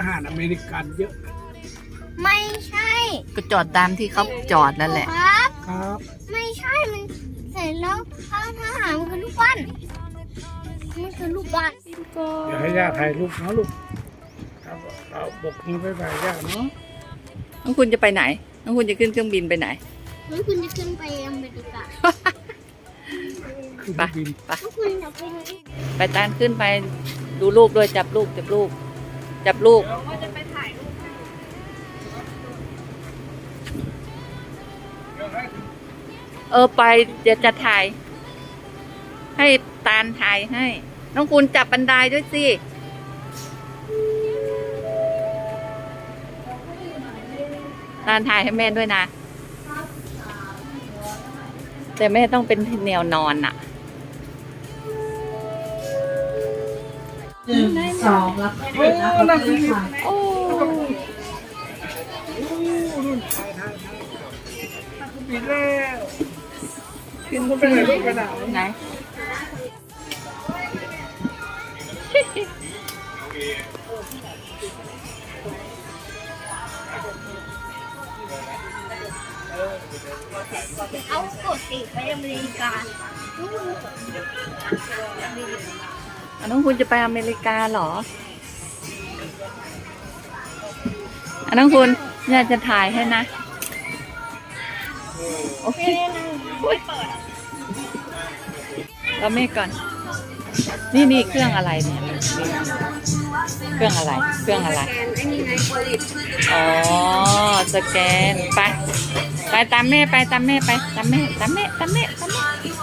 อาหารอเมริกันเยอะไม่ใช่ก็จอดตามที่เขาจอดนั่นแหละ ครับ ครับไม่ใช่มันเสร็จแล้วข้าวทหารมันคือลูกปั้นมันคือลูกปั้นเดี๋ยวให้ย่าถ่ายรูปเนาะลูกครับเอาบกมือไปไปย่าเนาะน้องคุณจะไปไหน น้องคุณจะขึ้นเครื่องบินไปไหนแล้วคุณจะขึ้นไปอเมริกาขึ้นไปบินไปแล้วคุณจะไปไหน ไปตานขึ้นไปดูลูกด้วยจับลูกจับลูก จับลูก เออไปเดี๋ยวจะถ่าย ให้ตาลถ่ายให้ น้องคุณจับบันไดด้วยสิ ตาลถ่ายให้แม่ด้วยนะ แต่แม่ต้องเป็นแนวนอนน่ะหนึ่ง สองแล้วก็ปิดแล้วก็ขึ้นค่ะโอ้โอ้นู่นถ่ายถ่ายถ่ายถ่ายบินแล้วขึ้นคุณไปไหนลูกไปไหนไหนเอากดติไปอเมริกา น้องคุณจะไปอเมริกาเหรออะน้องคุณอยากจะถ่ายให้นะ โอเคเราไม่ก่อน นี่นี่เครื่องอะไรเนี่ย เครื่องอะไร เครื่องอะไร อ๋อ สแกน ไป ไปตามแม่ ไปตามแม่ ไปตามแม่ ตามแม่ ตามแม่ ตามแม่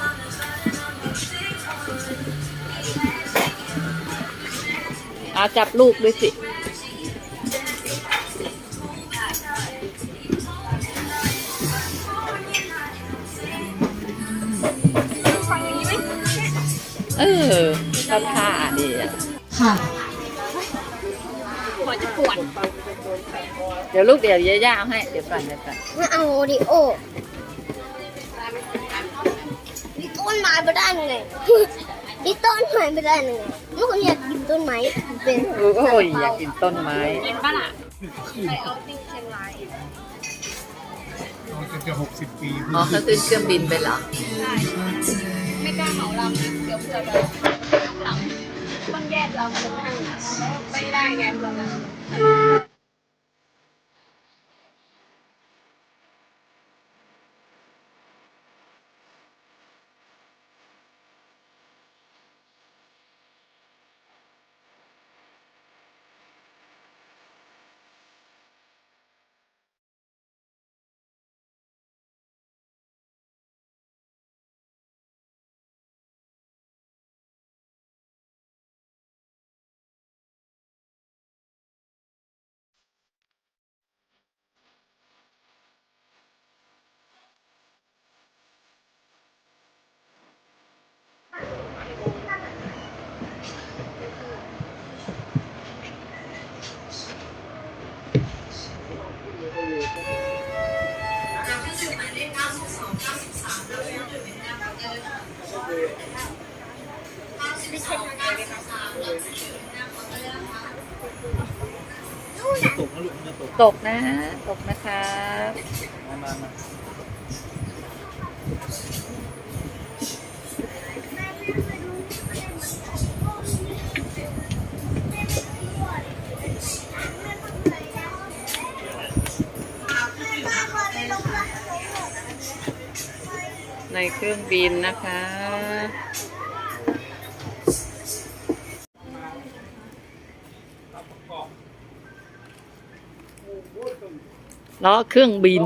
อาจับลูกด้วยสิเออก็ท่าดีอะค่ะเดี๋ยวลูกเดี๋ยวย่าๆเอาให้ เดี๋ยวก่อนเดี๋ยวก่อนมาเอาโอริโอนี่ต้นไม้ไปได้ยังไงนี่ต้น ไม้ไปได้ยังไงเมื่อคนอยากกินต้นไม้เป็นโอ้ยอยากกินต้นไม้เราจะจะหกสิบปีอ๋อเขาขึ้นเครื่องบินไปเหรอไม่กล้าเหมาลำนะเดี๋ยวเผื่อแบบหลังต้องแยกลำกันให้ไม่ได้ไงตอนนั้ ตกนะ ตกนะครับ ในเครื่องบินนะคะ ล้อเครื่องบิน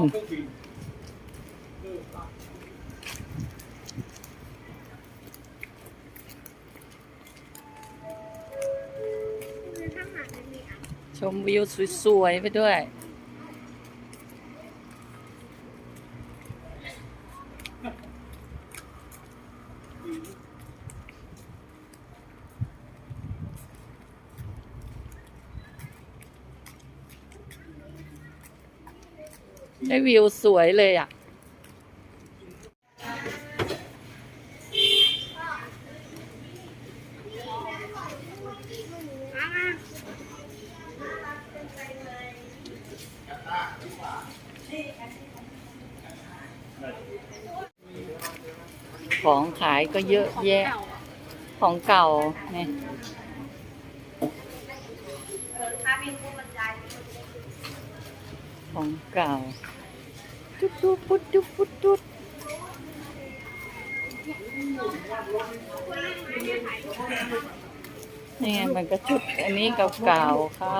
ชมวิวสวย ๆ ไปด้วย ได้วิวสวยเลยอะ ของขายก็เยอะแยะ ของเก่าเนี่ย ของเก่า จุดจุดพุดจุดพุดจุดนี่ไงมันก็ชุดอันนี้เก่าๆเขา